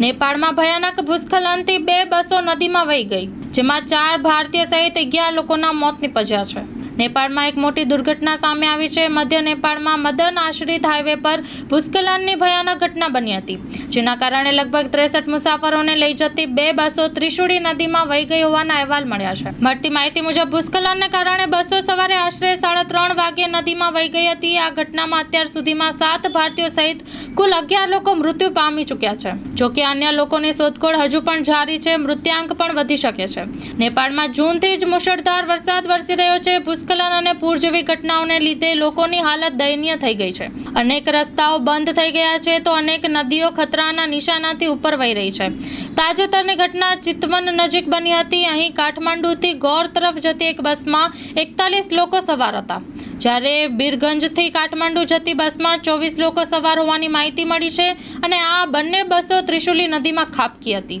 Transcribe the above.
નેપાળમાં ભયાનક ભૂસ્ખલનથી બે બસો નદીમાં વહી ગઈ, જેમાં ચાર ભારતીય સહિત અગિયાર લોકોના મોત નિપજ્યા છે. નેપાળમાં એક મોટી દુર્ઘટના સામે આવી છે. મધ્ય નેપાળમાં મદન આશ્રિત હાઈવે પર ભૂસ્ખલનની ભયાનક ઘટના બની હતી, જેના કારણે લગભગ ત્રેસઠ મુસાફરોને લઈ જતી બે બસો ત્રિશુળી નદીમાં વહી ગઈ હોવાના અહેવાલ મળ્યા છે. મળતી માહિતી મુજબ ભૂસ્ખલનને કારણે બસો સવારે આશરે સાડા ત્રણ વાગ્યે નદીમાં વહી ગઈ હતી. આ ઘટનામાં અત્યાર સુધીમાં સાત ભારતીયો સહિત કુલ અગિયાર લોકો મૃત્યુ પામી ચૂક્યા છે. જોકે અન્ય લોકોની શોધખોળ હજુ પણ જારી છે, મૃત્યાંક પણ વધી શકે છે. નેપાળમાં જૂનથી જ મુશળધાર વરસાદ વરસી રહ્યો છે. ભૂસ્ખલન અને પૂર જેવી ઘટનાઓને લીધે લોકોની હાલત દયનીય થઈ ગઈ છે. અનેક રસ્તાઓ બંધ થઈ ગયા છે તો અનેક નદીઓ ખતરાના નિશાનાથી ઉપર વહી રહી છે. તાજેતરની ઘટના ચિતવન નજીક બની હતી. અહીં કાઠમાંડુથી ગોર તરફ જતી એક બસમાં એકતાલીસ લોકો સવાર હતા. જ્યારે બીરગંજથી કાઠમાંડુ જતી બસમાં ચોવીસ લોકો સવાર હોવાની માહિતી મળી છે અને આ બંને બસો ત્રિશુલી નદીમાં ખાબકી હતી.